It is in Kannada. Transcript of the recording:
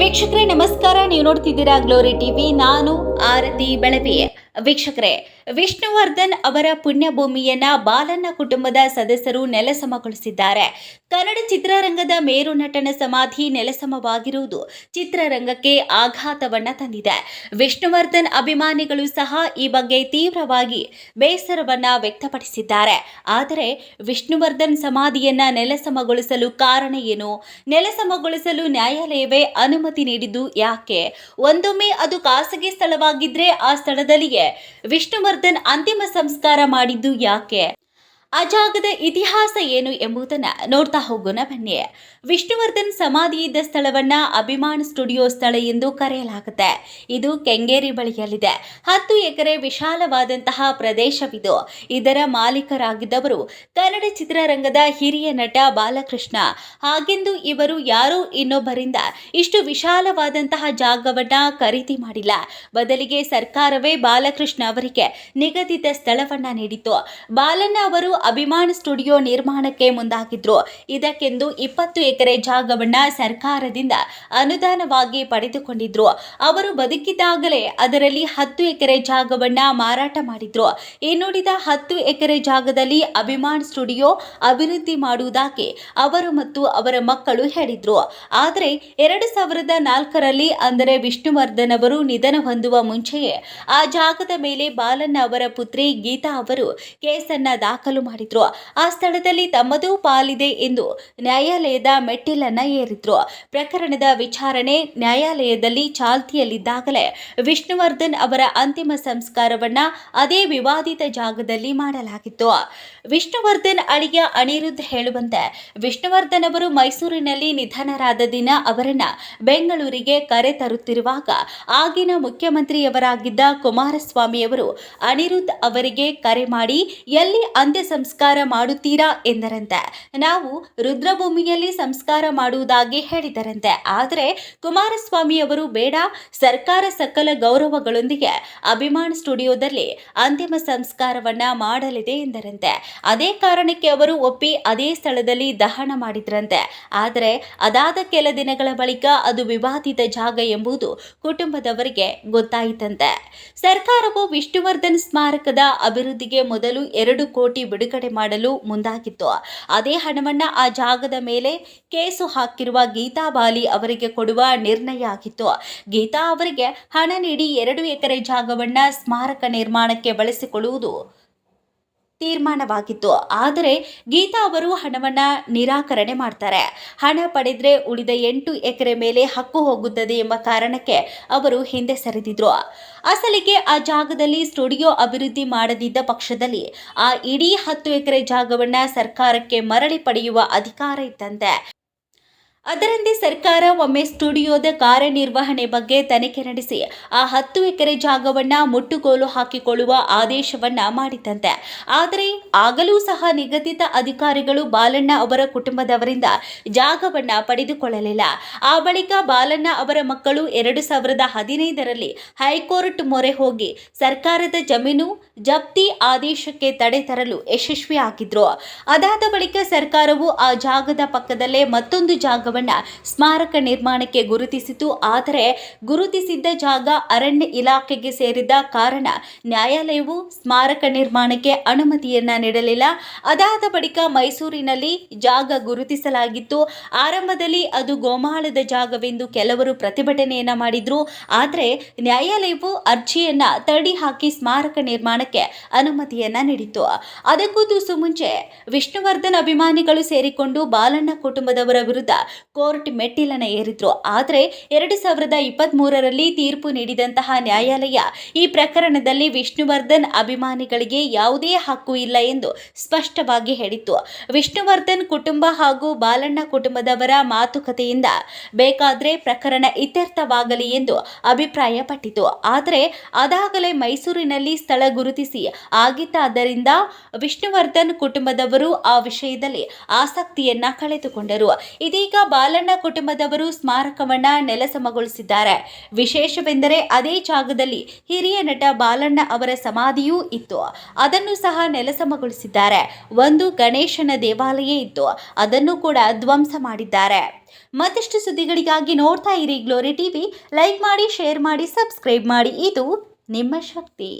ವೀಕ್ಷಕರೇ ನಮಸ್ಕಾರ. ನೀವು ನೋಡ್ತಿದ್ದೀರಾ ಗ್ಲೋರಿ ಟಿವಿ. ನಾನು ಆರತಿ ಬೆಳವಿ ವೀಕ್ಷಕರೇ ವಿಷ್ಣುವರ್ಧನ್ ಅವರ ಪುಣ್ಯಭೂಮಿಯನ್ನ ಬಾಲನ ಕುಟುಂಬದ ಸದಸ್ಯರು ನೆಲಸಮಗೊಳಿಸಿದ್ದಾರೆ. ಕನ್ನಡ ಚಿತ್ರರಂಗದ ಮೇರು ನಟನ ಸಮಾಧಿ ನೆಲಸಮವಾಗಿರುವುದು ಚಿತ್ರರಂಗಕ್ಕೆ ಆಘಾತವನ್ನ ತಂದಿದೆ. ವಿಷ್ಣುವರ್ಧನ್ ಅಭಿಮಾನಿಗಳು ಸಹ ಈ ಬಗ್ಗೆ ತೀವ್ರವಾಗಿ ಬೇಸರವನ್ನ ವ್ಯಕ್ತಪಡಿಸಿದ್ದಾರೆ. ಆದರೆ ವಿಷ್ಣುವರ್ಧನ್ ಸಮಾಧಿಯನ್ನ ನೆಲಸಮಗೊಳಿಸಲು ಕಾರಣ ಏನು? ನೆಲಸಮಗೊಳಿಸಲು ನ್ಯಾಯಾಲಯವೇ ಅನುಮತಿ ನೀಡಿದ್ದು ಯಾಕೆ? ಒಂದೊಮ್ಮೆ ಅದು ಖಾಸಗಿ ಸ್ಥಳವಾಗಿದ್ರೆ ಆ ಸ್ಥಳದಲ್ಲಿಯೇ ವಿಷ್ಣುವರ್ಧನ್ ಅಂತಿಮ ಸಂಸ್ಕಾರ ಮಾಡಿದ್ದು ಯಾಕೆ? ಆ ಜಾಗದ ಇತಿಹಾಸ ಏನು ಎಂಬುದನ್ನ ನೋಡ್ತಾ ಹೋಗೋಣ ಬನ್ನಿ. ವಿಷ್ಣುವರ್ಧನ್ ಸಮಾಧಿ ಇದ್ದ ಸ್ಥಳವನ್ನ ಅಭಿಮಾನ್ ಸ್ಟುಡಿಯೋ ಸ್ಥಳ ಎಂದು ಕರೆಯಲಾಗುತ್ತೆ. ಇದು ಕೆಂಗೇರಿ ಬಳಿಯಲ್ಲಿದೆ. ಹತ್ತು ಎಕರೆ ವಿಶಾಲವಾದಂತಹ ಪ್ರದೇಶವಿದು. ಇದರ ಮಾಲೀಕರಾಗಿದ್ದವರು ಕನ್ನಡ ಚಿತ್ರರಂಗದ ಹಿರಿಯ ನಟ ಬಾಲಕೃಷ್ಣ. ಹಾಗೆಂದು ಇವರು ಯಾರೂ ಇನ್ನೊಬ್ಬರಿಂದ ಇಷ್ಟು ವಿಶಾಲವಾದಂತಹ ಜಾಗವನ್ನ ಖರೀದಿ ಮಾಡಿಲ್ಲ. ಬದಲಿಗೆ ಸರ್ಕಾರವೇ ಬಾಲಕೃಷ್ಣ ಅವರಿಗೆ ನಿಗದಿತ ಸ್ಥಳವನ್ನ ನೀಡಿತು ಬಾಲಣ್ಣ ಅವರು ಅಭಿಮಾನ್ ಸ್ಟುಡಿಯೋ ನಿರ್ಮಾಣಕ್ಕೆ ಮುಂದಾಗಿದ್ರು. ಇದಕ್ಕೆಂದು ಇಪ್ಪತ್ತು ಎಕರೆ ಜಾಗವನ್ನ ಸರ್ಕಾರದಿಂದ ಅನುದಾನವಾಗಿ ಪಡೆದುಕೊಂಡಿದ್ರು. ಅವರು ಬದುಕಿದ್ದಾಗಲೇ ಅದರಲ್ಲಿ ಹತ್ತು ಎಕರೆ ಜಾಗವನ್ನ ಮಾರಾಟ ಮಾಡಿದ್ರು. ಇನ್ನುಳಿದ ಹತ್ತು ಎಕರೆ ಜಾಗದಲ್ಲಿ ಅಭಿಮಾನ್ ಸ್ಟುಡಿಯೋ ಅಭಿವೃದ್ಧಿ ಮಾಡುವುದಾಗಿ ಅವರು ಮತ್ತು ಅವರ ಮಕ್ಕಳು ಹೇಳಿದ್ರು. ಆದರೆ ಎರಡು ಸಾವಿರದ ನಾಲ್ಕರಲ್ಲಿ ಅಂದರೆ ವಿಷ್ಣುವರ್ಧನ್ ಅವರು ನಿಧನ ಹೊಂದುವ ಮುಂಚೆಯೇ ಆ ಜಾಗದ ಮೇಲೆ ಬಾಲಣ್ಣ ಅವರ ಪುತ್ರಿ ಗೀತಾ ಅವರು ಕೇಸನ್ನ ದಾಖಲು ಮಾಡಿದ್ರು. ಆ ಸ್ಥಳದಲ್ಲಿ ತಮ್ಮದೂ ಪಾಲಿದೆ ಎಂದು ನ್ಯಾಯಾಲಯದ ಮೆಟ್ಟಿಲನ್ನ ಏರಿದ್ರು. ಪ್ರಕರಣದ ವಿಚಾರಣೆ ನ್ಯಾಯಾಲಯದಲ್ಲಿ ಚಾಲ್ತಿಯಲ್ಲಿದ್ದಾಗಲೇ ವಿಷ್ಣುವರ್ಧನ್ ಅವರ ಅಂತಿಮ ಸಂಸ್ಕಾರವನ್ನ ಅದೇ ವಿವಾದಿತ ಜಾಗದಲ್ಲಿ ಮಾಡಲಾಗಿತ್ತು. ವಿಷ್ಣುವರ್ಧನ್ ಅಳಿಯ ಅನಿರುದ್ಧ ಹೇಳುವಂತೆ ವಿಷ್ಣುವರ್ಧನ್ ಅವರು ಮೈಸೂರಿನಲ್ಲಿ ನಿಧನರಾದ ದಿನ ಅವರನ್ನ ಬೆಂಗಳೂರಿಗೆ ಕರೆ ತರುತ್ತಿರುವಾಗ ಆಗಿನ ಮುಖ್ಯಮಂತ್ರಿಯವರಾಗಿದ್ದ ಕುಮಾರಸ್ವಾಮಿ ಅವರು ಅನಿರುದ್ಧ ಅವರಿಗೆ ಕರೆ ಮಾಡಿ ಎಲ್ಲಿ ಅಂತ್ಯ ಸಂಸ್ಕಾರ ಮಾಡುತ್ತೀರಾ ಎಂದರಂತೆ. ನಾವು ರುದ್ರಭೂಮಿಯಲ್ಲಿ ಸಂಸ್ಕಾರ ಮಾಡುವುದಾಗಿ ಹೇಳಿದರಂತೆ. ಆದರೆ ಕುಮಾರಸ್ವಾಮಿ ಅವರು ಬೇಡ, ಸರ್ಕಾರ ಸಕಲ ಗೌರವಗಳೊಂದಿಗೆ ಅಭಿಮಾನ್ ಸ್ಟುಡಿಯೋದಲ್ಲಿ ಅಂತಿಮ ಸಂಸ್ಕಾರವನ್ನ ಮಾಡಲಿದೆ ಎಂದರಂತೆ. ಅದೇ ಕಾರಣಕ್ಕೆ ಅವರು ಒಪ್ಪಿ ಅದೇ ಸ್ಥಳದಲ್ಲಿ ದಹನ ಮಾಡಿದ್ರಂತೆ. ಆದರೆ ಅದಾದ ಕೆಲ ದಿನಗಳ ಬಳಿಕ ಅದು ವಿವಾದಿತ ಜಾಗ ಎಂಬುದು ಕುಟುಂಬದವರಿಗೆ ಗೊತ್ತಾಯಿತಂತೆ. ಸರ್ಕಾರವು ವಿಷ್ಣುವರ್ಧನ್ ಸ್ಮಾರಕದ ಅಭಿವೃದ್ಧಿಗೆ ಮೊದಲು ಎರಡು ಕೋಟಿ ಬಿಡುಗಡೆ ಮಾಡಲು ಮುಂದಾಗಿತ್ತು. ಅದೇ ಹಣವನ್ನು ಆ ಜಾಗದ ಮೇಲೆ ಕೇಸು ಹಾಕಿರುವ ಗೀತಾ ಬಾಲಿ ಅವರಿಗೆ ಕೊಡುವ ನಿರ್ಣಯ ಆಗಿತ್ತು. ಗೀತಾ ಅವರಿಗೆ ಹಣ ನೀಡಿ ಎರಡು ಎಕರೆ ಜಾಗವನ್ನ ಸ್ಮಾರಕ ನಿರ್ಮಾಣಕ್ಕೆ ಬಳಸಿಕೊಳ್ಳುವುದು ತೀರ್ಮಾನವಾಗಿತ್ತು. ಆದರೆ ಗೀತಾ ಅವರು ಹಣವನ್ನು ನಿರಾಕರಣೆ ಮಾಡ್ತಾರೆ. ಹಣ ಪಡೆದರೆ ಉಳಿದ ಎಂಟು ಎಕರೆ ಮೇಲೆ ಹಕ್ಕು ಹೋಗುತ್ತದೆ ಎಂಬ ಕಾರಣಕ್ಕೆ ಅವರು ಹಿಂದೆ ಸರಿದಿದ್ರು. ಅಸಲಿಗೆ ಆ ಜಾಗದಲ್ಲಿ ಸ್ಟುಡಿಯೋ ಅಭಿವೃದ್ಧಿ ಮಾಡದಿದ್ದ ಪಕ್ಷದಲ್ಲಿ ಆ ಇಡೀ ಹತ್ತು ಎಕರೆ ಜಾಗವನ್ನು ಸರ್ಕಾರಕ್ಕೆ ಮರಳಿ ಪಡೆಯುವ ಅಧಿಕಾರ ಇತ್ತಂತೆ. ಅದರಂತೆ ಸರ್ಕಾರ ಒಮ್ಮೆ ಸ್ಟುಡಿಯೋದ ಕಾರ್ಯನಿರ್ವಹಣೆ ಬಗ್ಗೆ ತನಿಖೆ ನಡೆಸಿ ಆ ಹತ್ತು ಎಕರೆ ಜಾಗವನ್ನ ಮುಟ್ಟುಗೋಲು ಹಾಕಿಕೊಳ್ಳುವ ಆದೇಶವನ್ನ ಮಾಡಿತಂತೆ ಆದರೆ ಆಗಲೂ ಸಹ ನಿಗದಿತ ಅಧಿಕಾರಿಗಳು ಬಾಲಣ್ಣ ಅವರ ಕುಟುಂಬದವರಿಂದ ಜಾಗವನ್ನ ಪಡೆದುಕೊಳ್ಳಲಿಲ್ಲ. ಆ ಬಳಿಕ ಬಾಲಣ್ಣ ಅವರ ಮಕ್ಕಳು ಎರಡು ಸಾವಿರದ ಹದಿನೈದರಲ್ಲಿ ಹೈಕೋರ್ಟ್ ಮೊರೆ ಹೋಗಿ ಸರ್ಕಾರದ ಜಮೀನು ಜಪ್ತಿ ಆದೇಶಕ್ಕೆ ತಡೆ ತರಲು ಯಶಸ್ವಿಯಾಗಿದ್ರು. ಅದಾದ ಬಳಿಕ ಸರ್ಕಾರವು ಆ ಜಾಗದ ಪಕ್ಕದಲ್ಲೇ ಮತ್ತೊಂದು ಜಾಗವನ್ನ ಸ್ಮಾರಕ ನಿರ್ಮಾಣಕ್ಕೆ ಗುರುತಿಸಿತು. ಆದರೆ ಗುರುತಿಸಿದ್ದ ಜಾಗ ಅರಣ್ಯ ಇಲಾಖೆಗೆ ಸೇರಿದ ಕಾರಣ ನ್ಯಾಯಾಲಯವು ಸ್ಮಾರಕ ನಿರ್ಮಾಣಕ್ಕೆ ಅನುಮತಿಯನ್ನ ನೀಡಲಿಲ್ಲ. ಅದಾದ ಬಳಿಕ ಮೈಸೂರಿನಲ್ಲಿ ಜಾಗ ಗುರುತಿಸಲಾಗಿತ್ತು. ಆರಂಭದಲ್ಲಿ ಅದು ಗೋಮಾಳದ ಜಾಗವೆಂದು ಕೆಲವರು ಪ್ರತಿಭಟನೆಯನ್ನ ಮಾಡಿದ್ರು. ಆದರೆ ನ್ಯಾಯಾಲಯವು ಅರ್ಜಿಯನ್ನ ತಡಿ ಹಾಕಿ ಸ್ಮಾರಕ ನಿರ್ಮಾಣಕ್ಕೆ ಅನುಮತಿಯನ್ನ ನೀಡಿತು ಅದಕ್ಕೂ ಮುಂಚೆ ವಿಷ್ಣುವರ್ಧನ್ ಅಭಿಮಾನಿಗಳು ಸೇರಿಕೊಂಡು ಬಾಲಣ್ಣ ಕುಟುಂಬದವರ ವಿರುದ್ಧ ಕೋರ್ಟ್ ಮೆಟ್ಟಿಲನ್ನು ಏರಿದ್ರು. ಆದರೆ ಎರಡು ಸಾವಿರದ ಇಪ್ಪತ್ತ್ ಮೂರರಲ್ಲಿ ತೀರ್ಪು ನೀಡಿದಂತಹ ನ್ಯಾಯಾಲಯ ಈ ಪ್ರಕರಣದಲ್ಲಿ ವಿಷ್ಣುವರ್ಧನ್ ಅಭಿಮಾನಿಗಳಿಗೆ ಯಾವುದೇ ಹಕ್ಕು ಇಲ್ಲ ಎಂದು ಸ್ಪಷ್ಟವಾಗಿ ಹೇಳಿತ್ತು. ವಿಷ್ಣುವರ್ಧನ್ ಕುಟುಂಬ ಹಾಗೂ ಬಾಲಣ್ಣ ಕುಟುಂಬದವರ ಮಾತುಕತೆಯಿಂದ ಬೇಕಾದರೆ ಪ್ರಕರಣ ಇತ್ಯರ್ಥವಾಗಲಿ ಎಂದು ಅಭಿಪ್ರಾಯಪಟ್ಟಿತು. ಆದರೆ ಅದಾಗಲೇ ಮೈಸೂರಿನಲ್ಲಿ ಸ್ಥಳ ಗುರುತಿಸಿ ಆಗಿತ್ತಾದ್ದರಿಂದ ವಿಷ್ಣುವರ್ಧನ್ ಕುಟುಂಬದವರು ಆ ವಿಷಯದಲ್ಲಿ ಆಸಕ್ತಿಯನ್ನ ಕಳೆದುಕೊಂಡರು. ಇದೀಗ ಬಾಲಣ್ಣ ಕುಟುಂಬದವರು ಸ್ಮಾರಕವನ್ನ ನೆಲಸಮಗೊಳಿಸಿದ್ದಾರೆ. ವಿಶೇಷವೆಂದರೆ ಅದೇ ಜಾಗದಲ್ಲಿ ಹಿರಿಯ ನಟ ಬಾಲಣ್ಣ ಅವರ ಸಮಾಧಿಯೂ ಇತ್ತು. ಅದನ್ನು ಸಹ ನೆಲಸಮಗೊಳಿಸಿದ್ದಾರೆ. ಒಂದು ಗಣೇಶನ ದೇವಾಲಯ ಇತ್ತು. ಅದನ್ನು ಕೂಡ ಧ್ವಂಸ ಮಾಡಿದ್ದಾರೆ. ಮತ್ತಷ್ಟು ಸುದ್ದಿಗಳಿಗಾಗಿ ನೋಡ್ತಾ ಇರಿ ಗ್ಲೋರಿ ಟಿವಿ ಲೈಕ್ ಮಾಡಿ ಶೇರ್ ಮಾಡಿ ಸಬ್ಸ್ಕ್ರೈಬ್ ಮಾಡಿ. ಇದು ನಿಮ್ಮ ಶಕ್ತಿ.